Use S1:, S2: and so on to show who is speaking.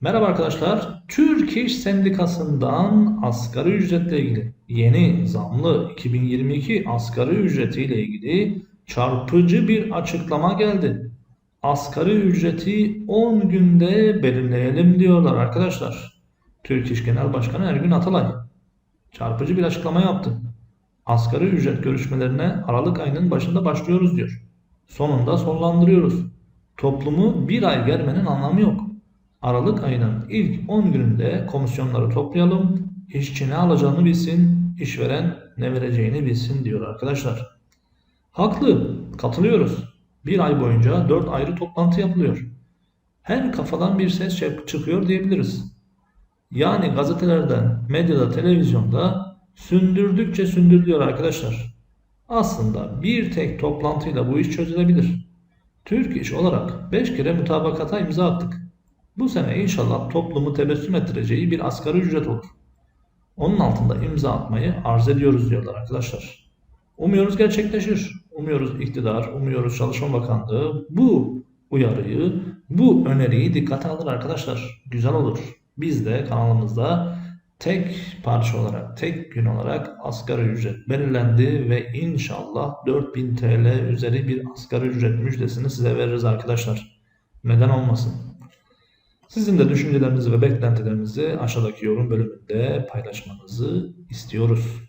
S1: Merhaba arkadaşlar. Türk İş Sendikası'ndan asgari ücretle ilgili yeni zamlı 2022 asgari ücreti ile ilgili çarpıcı bir açıklama geldi. Asgari ücreti 10 günde belirleyelim diyorlar arkadaşlar. Türk İş Genel Başkanı Ergün Atalay çarpıcı bir açıklama yaptı. Asgari ücret görüşmelerine Aralık ayının başında başlıyoruz diyor. Sonunda sonlandırıyoruz. Toplumu bir ay germenin anlamı yok. Aralık ayının ilk 10 gününde komisyonları toplayalım. İşçi ne alacağını bilsin, işveren ne vereceğini bilsin diyor arkadaşlar. Haklı, katılıyoruz. Bir ay boyunca 4 ayrı toplantı yapılıyor. Her kafadan bir ses çık- çıkıyor diyebiliriz. Yani gazetelerden, medyada, televizyonda sündürdükçe sündürülüyor arkadaşlar. Aslında bir tek toplantıyla bu iş çözülebilir. Türk İş olarak 5 kere mutabakata imza attık. Bu sene inşallah toplumu tebessüm ettireceği bir asgari ücret olur. Onun altında imza atmayı arz ediyoruz diyorlar arkadaşlar. Umuyoruz gerçekleşir. Umuyoruz iktidar, umuyoruz Çalışma Bakanlığı bu uyarıyı, bu öneriyi dikkate alır arkadaşlar. Güzel olur. Biz de kanalımızda tek parça olarak, tek gün olarak asgari ücret belirlendi ve inşallah 4000 TL üzeri bir asgari ücret müjdesini size veririz arkadaşlar. Neden olmasın? Sizin de düşüncelerinizi ve beklentilerinizi aşağıdaki yorum bölümünde paylaşmanızı istiyoruz.